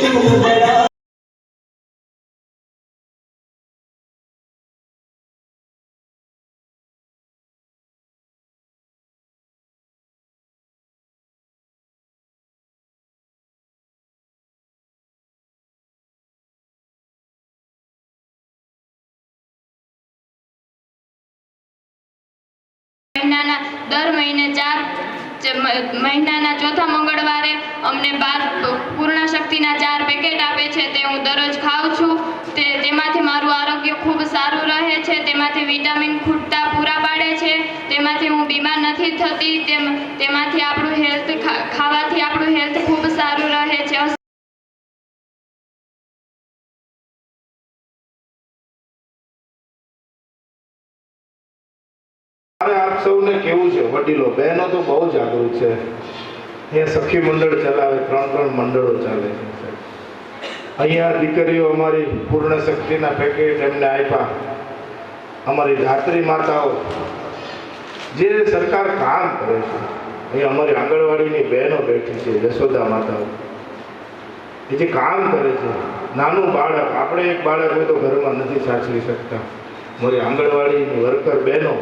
ઉમરા મહિનાના દર મહિને ચાર ચ- મ- મહિનાના ચોથા મંગળવારે અમને બાર પૂર્ણ શક્તિના ચાર પેકેટ આપે છે તે હું દરરોજ ખાઉં છું. તે તેમાંથી મારું આરોગ્ય ખૂબ સારું રહે છે, તેમાંથી વિટામિન ખૂટતા પૂરા પાડે છે, તેમાંથી હું બીમાર નથી થતી, તેમ, તેમાંથી આપણું હેલ્થ ખાવાથી આપણું હેલ્થ ખૂબ સૌને કેવું છે? વડીલો, બહેનો તો બહુ જાગૃત છે. અહીંયા સખી મંડળ ચલાવે, ત્રણ ત્રણ મંડળો ચાલે છે. અહીંયા દીકરીઓ અમારી પૂર્ણ શક્તિના પેકેટ એમને આપ્યા. અમારી ધાત્રી માતાઓ, જે સરકાર કામ કરે છે, અહીંયા અમારી આંગણવાડીની બહેનો બેઠી છે યશોદા માતાઓ. એ જે કામ કરે છે, નાનું બાળક, આપણે એક બાળક હોય તો ઘરમાં નથી સાચવી શકતા. મારી આંગણવાડીની વર્કર બહેનો